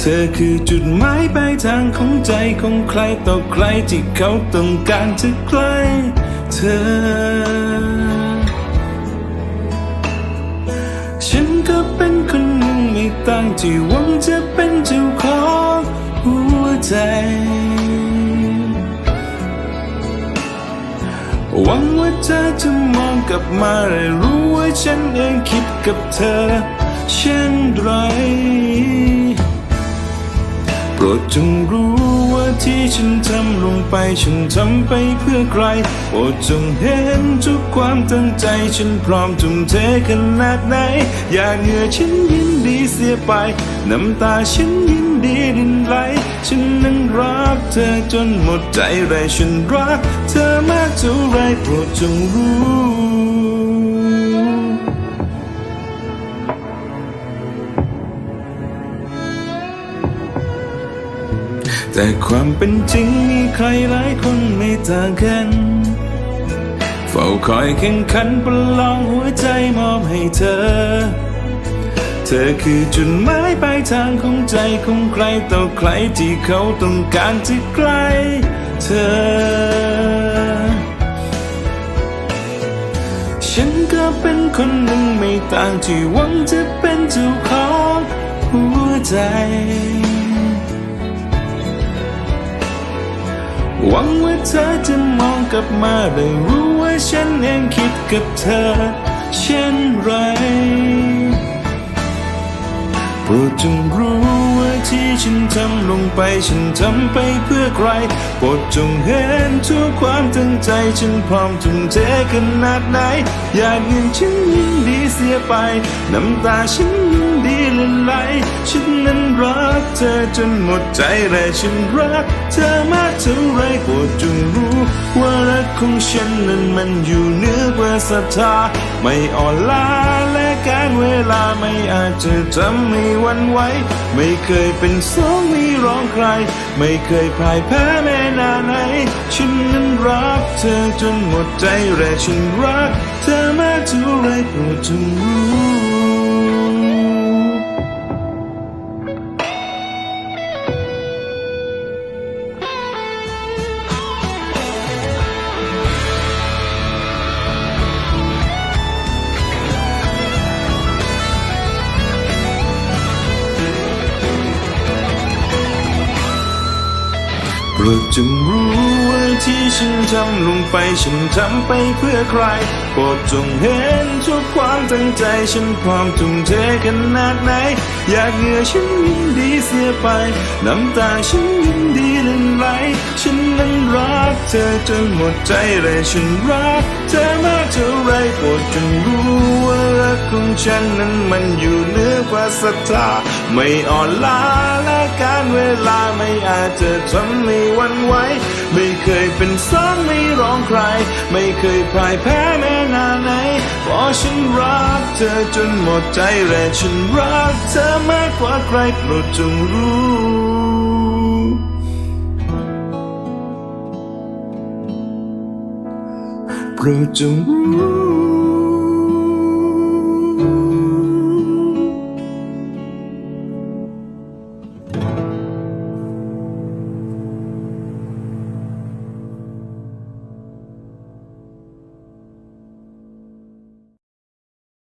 เธอคือจุดหมายปลายทางของใจของใครต่อใครที่เขาต้องการจะใกล้เธอ ฉันก็เป็นคนหนึ่งไม่ต่างที่หวังจะเป็นเจ้าของหัวใจหวังว่าเธอจะมองกลับมาและรู้ว่าฉันเองคิดกับเธอเช่นไร จงรู้ว่าที่ฉันทำลงไป ฉันทำไปเพื่อใคร โปรดจงเห็นทุกความตั้งใจ ฉันพร้อมทุ่มเทขนาดไหน อยากเหงื่อฉันยินดีเสียไป น้ำตาฉันยินดีดินไหล ฉันนั้นรักเธอจนหมดใจเลยฉันรัก เธอมากเท่าไรโปรดจงรู้ แต่ความเป็นจริงมีใครหลายคนไม่ต่างกัน เฝ้าคอยแข่งขันประลองหัวใจมอบให้เธอ เธอคือจุดหมายปลายทางของใจของใครต่อใครที่เขาต้องการจะใกล้เธอ ฉันก็เป็นคนหนึ่งไม่ต่างที่หวังจะเป็นเจ้าของหัวใจ หวังว่าเธอจะมองกลับมาได้รู้ว่าฉันเองคิดกับเธอ เช่นไรโปรดจงรู้ว่าที่ฉันทำลงไปฉันทำไปเพื่อใครโปรดจงเห็นทุกความตั้งใจฉันพร้อมทุ่มเทขนาดไหน อยากเห็นฉันยินดีเสียไป น้ำตาฉันยินดีละลายฉันนั้น เธอจนหมดใจและฉันรัก เธอมากเท่าไรโปรดจงรู้ ว่ารักของฉันนั้นมันอยู่เหนือกว่าศรัทธาไม่อ่อนล้าและการเวลาไม่อาจจะทำให้หวันไหวไม่เคยเป็นสองม่ร้องใคร ไม่เคยพ่ายแพ้แม้นานไหนฉันนั้นรักเธอจนหมดใจและฉันรัก เธอมากเท่าไรโปรดจงรู้ ปรดจงรู้ว่าที่ฉันทำลงไปฉันทำไปเพื่อใครโปรดจงเห็นทุกความตั้งใจฉันความทุ่มเทขนาดไหน อยากเหงื่อฉันยินดีเสียไป น้ำตาฉันยิน ฉันนั้นรักเธอจนหมดใจเลยฉันรักเธอมากเท่าไรโปรดจงรู้ว่ารักของฉันนั้นมันอยู่เหนือกว่าศรัทธาไม่อ่อนล้าและการเวลาไม่อาจจะทำให้วันไหวไม่เคยเป็นสองไม่ร้องใคร ไม่เคยพ่ายแพ้แม้นาไหนเพราะฉันรักเธอจนหมดใจและฉันรักเธอมากกว่าใครโปรดจงรู้ โปรดจงรู้